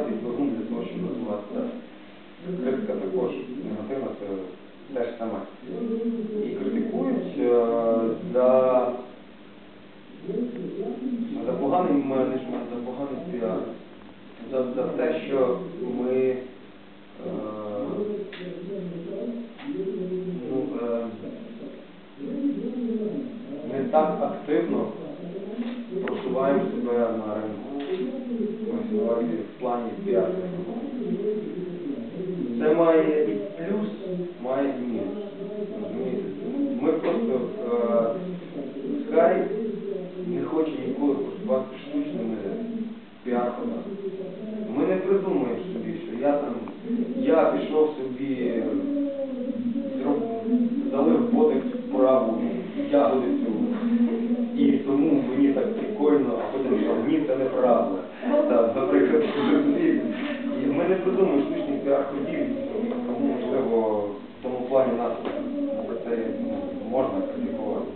мотивації, двигун для того, щоб розвиватися. Критика також негативна, це те ж саме. І критикують е, за, за поганий менеджмент, за поганий піар, за, за те, що ми е, ну, е, не так активно просуваємо себе на ринку. Ось в плані піар. Це має і плюс, має і мінус. Ми просто Skype не хоче ніколи поступати штучними піар-ходами. Ми не придумаємо собі, що я там, я пішов собі, це неправда. Там, наприклад? І ми не придумаємо штучних піар-ходів, тому можливо в тому плані нас за це можна критикувати.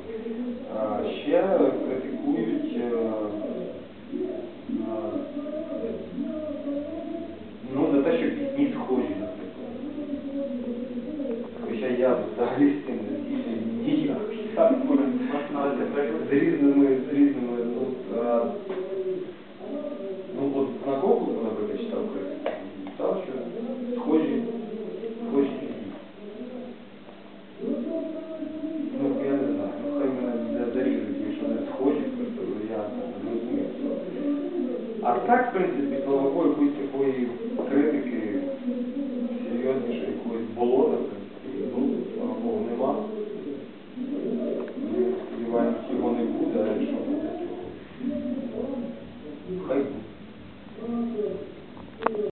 Ще критикують. е, е, Ну, за те, що пісні схожі, наприклад. Хоча я взагалі з цим не згідний ніяк. Так, з різними, з різними, ну, а, ну от на Google, наприклад, читав критику, читав, що схожі, схожі пісні. Ну, я не знаю, ну хай мене не заріжуть, якщо не схожі, просто я не розумію цього. А так, в принципі, такої критики